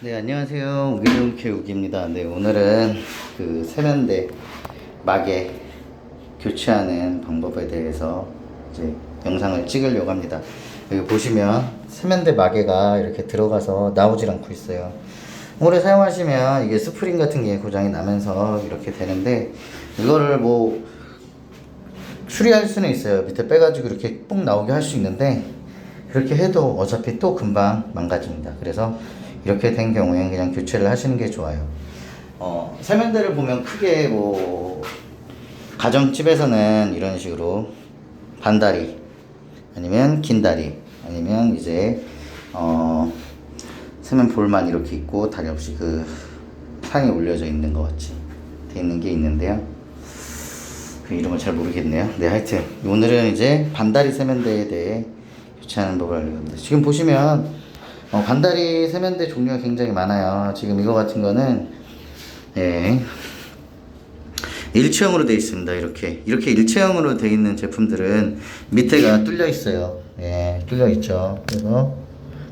네, 안녕하세요. 우기동 교육입니다. 네, 오늘은 그 세면대 막에 교체하는 방법에 대해서 이제 영상을 찍으려고 합니다. 여기 보시면 세면대 마개가 이렇게 들어가서 나오질 않고 있어요. 오래 사용하시면 이게 스프링 같은 게 고장이 나면서 이렇게 되는데 이거를 뭐 수리할 수는 있어요. 밑에 빼가지고 이렇게 뽕 나오게 할 수 있는데 그렇게 해도 어차피 또 금방 망가집니다. 그래서 이렇게 된 경우엔 그냥 교체를 하시는 게 좋아요. 어, 세면대를 보면 크게 뭐 가정집에서는 이런 식으로 반다리 아니면 긴 다리 아니면 이제 어, 세면 볼만 이렇게 있고 다리 없이 그 상에 올려져 있는 것 같이 돼 있는 게 있는데요. 그 이름을 잘 모르겠네요. 네, 하여튼 오늘은 이제 반다리 세면대에 대해 교체하는 법을 알려드립니다. 지금 보시면 어, 반다리 세면대 종류가 굉장히 많아요. 지금 이거 같은 거는 예, 일체형으로 되어 있습니다. 이렇게 이렇게 일체형으로 되어 있는 제품들은 밑에가 뚫려 있어요. 예, 뚫려 있죠. 그래서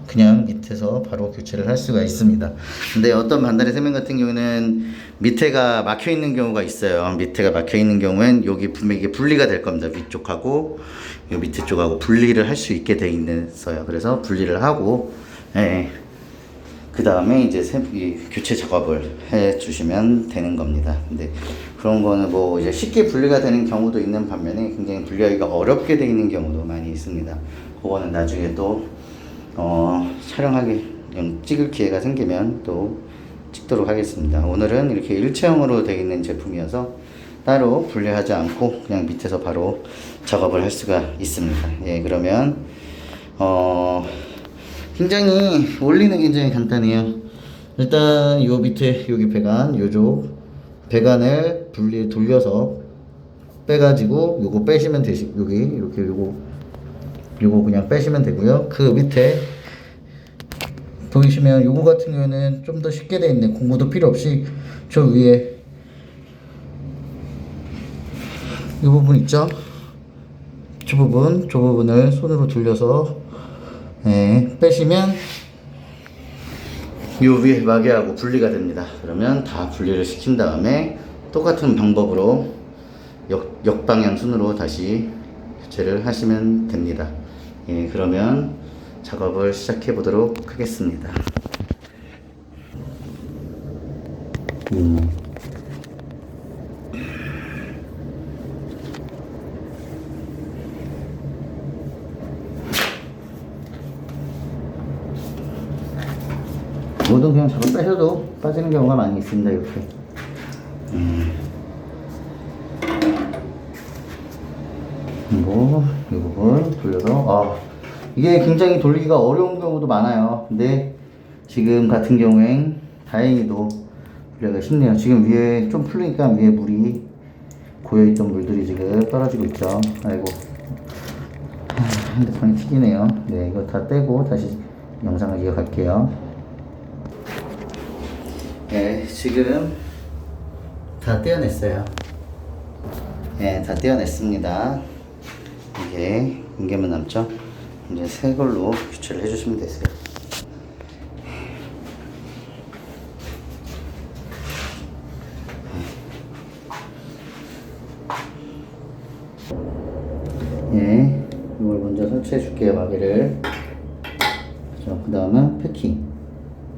그냥 밑에서 바로 교체를 할 수가 있습니다. 근데 어떤 반다리 세면 같은 경우는 밑에가 막혀 있는 경우가 있어요. 밑에가 막혀 있는 경우엔 여기 분명히 분리가 될 겁니다. 위쪽하고 이 밑에 쪽하고 분리를 할 수 있게 돼 있어요. 그래서 분리를 하고 예. 그 다음에 이제 세, 이 교체 작업을 해 주시면 되는 겁니다. 근데 그런 거는 뭐 이제 쉽게 분리가 되는 경우도 있는 반면에 굉장히 분리하기가 어렵게 돼 있는 경우도 많이 있습니다. 그거는 나중에 또 어, 촬영하기 음, 찍을 기회가 생기면 또 찍도록 하겠습니다. 오늘은 이렇게 일체형으로 되어 있는 제품이어서 따로 분리하지 않고 그냥 밑에서 바로 작업을 할 수가 있습니다. 예, 그러면 어, 굉장히 원리는 굉장히 간단해요. 일단 요 밑에 여기 배관 요쪽 배관을 분리 돌려서 빼가지고 요거 빼시면 되시 여기 이렇게 요거 요거 그냥 빼시면 되고요. 그 밑에 보이시면 요거 같은 경우는 좀 더 쉽게 돼 있네. 공구도 필요 없이 저 위에 이 부분 있죠? 저 부분, 저 부분을 손으로 돌려서 예, 빼시면 요 위에 마개하고 분리가 됩니다. 그러면 다 분리를 시킨 다음에 똑같은 방법으로 역, 역방향 순으로 다시 교체를 하시면 됩니다. 예, 그러면 작업을 시작해 보도록 하겠습니다. 음. 모든 그냥 작업 빼셔도 빠지는 경우가 많이 있습니다. 이렇게. 음. 그리고 이 부분 돌려서 아 이게 굉장히 돌리기가 어려운 경우도 많아요. 근데 지금 같은 경우엔 다행히도 돌리기가 쉽네요. 지금 위에 좀 풀리니까 위에 물이 고여있던 물들이 지금 떨어지고 있죠. 아이고 하, 핸드폰이 튀기네요. 네 이거 다 떼고 다시 영상을 이어갈게요. 네, 지금 다 떼어냈어요. 네, 다 떼어냈습니다. 이게 인계만 남죠? 이제 새 걸로 교체를 해주시면 되세요. 예, 이걸 먼저 설치해 줄게요, 마개를. 그 다음에 패킹.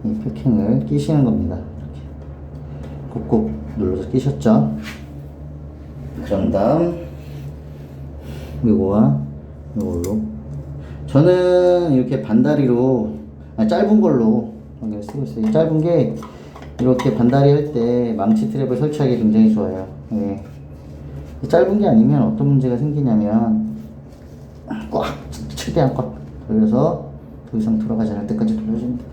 이 패킹을 끼시는 겁니다. 꾹꾹 눌러서 끼셨죠? 그런 다음 요거와 요걸로 저는 이렇게 반다리로 아니, 짧은 걸로 쓰고 있어요. 짧은 게 이렇게 반다리 할 때 망치 트랩을 설치하기 굉장히 좋아요. 예. 짧은 게 아니면 어떤 문제가 생기냐면 꽉 최대한 꽉 돌려서 더 이상 돌아가지 않을 때까지 돌려줍니다.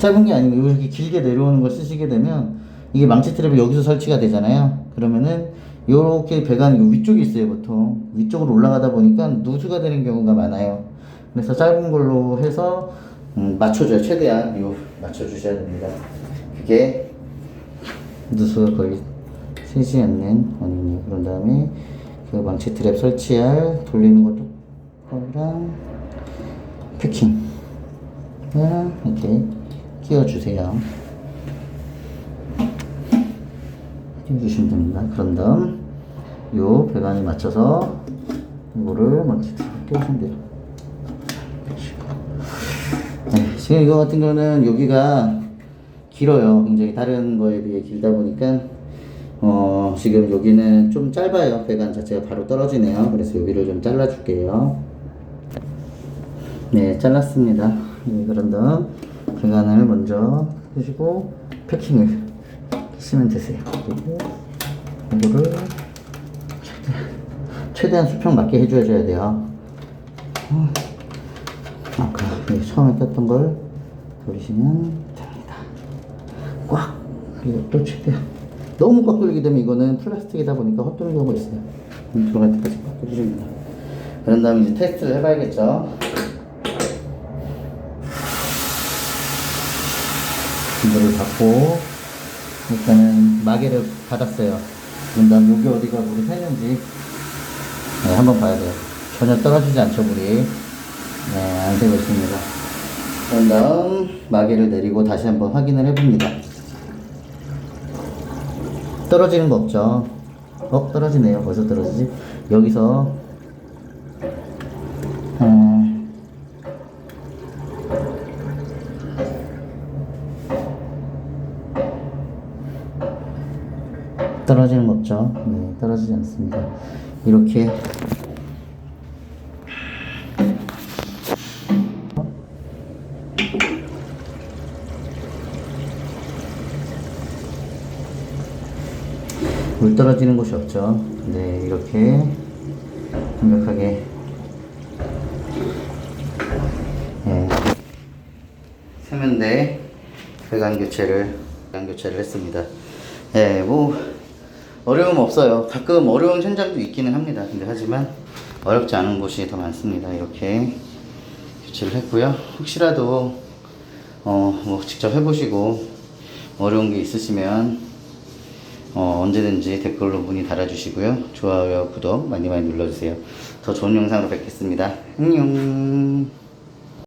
짧은 게 아니고 이렇게 길게 내려오는 걸 쓰시게 되면 이게 망치 트랩이 여기서 설치가 되잖아요. 그러면은 이렇게 배관이 요 위쪽에 있어요 보통 위쪽으로 올라가다 보니까 누수가 되는 경우가 많아요. 그래서 짧은 걸로 해서 음, 맞춰줘요 최대한 요 맞춰주셔야 됩니다. 그게 누수가 거의 새지 않는 원인이에요. 그런 다음에 그 망치 트랩 설치할 돌리는 것도 거랑 패킹 아, 이렇게 끼워주세요. 끼워주시면 됩니다. 그런 다음 요 배관에 맞춰서 이거를 먼저 끼워주면 돼요. 네, 지금 이거 같은 거는 여기가 길어요. 굉장히 다른 거에 비해 길다 보니까 어 지금 여기는 좀 짧아요. 배관 자체가 바로 떨어지네요. 그래서 여기를 좀 잘라줄게요. 네, 잘랐습니다. 네, 그런 다음 배관을 먼저 해주고 패킹을 쓰면 되세요. 그리고 이거를 최대한, 최대한 수평 맞게 해줘야 돼요. 어, 아까 처음에 꼈던 걸 돌리시면 됩니다. 꽉! 또 최대한. 너무 꽉 돌리게 되면 이거는 플라스틱이다 보니까 헛돌리는 경우가 있어요. 음, 들어갈 때까지 꽉 돌리십니다. 그런 다음에 이제 테스트를 해봐야겠죠. 이거를 받고 일단은 마개를 받았어요. 그런 다음 여기 어디가 물이 새는지 네, 한번 봐야 돼요. 전혀 떨어지지 않죠 물이. 네, 안 새고 있습니다. 그런 다음 마개를 내리고 다시 한번 확인을 해봅니다. 떨어지는 거 없죠? 어 떨어지네요. 벌써 떨어지지? 여기서 음, 떨어지는 거 없죠? 네, 떨어지지 않습니다. 이렇게 물 떨어지는 곳이 없죠. 네, 이렇게 완벽하게 네. 세면대 배관 교체를 배관 교체를 했습니다. 예, 뭐 어려움 없어요. 가끔 어려운 현장도 있기는 합니다. 근데 하지만 어렵지 않은 곳이 더 많습니다. 이렇게 교체를 했고요. 혹시라도 어, 뭐 직접 해보시고 어려운 게 있으시면 어, 언제든지 댓글로 문의 달아주시고요. 좋아요, 구독 많이 많이 눌러주세요. 더 좋은 영상으로 뵙겠습니다. 안녕.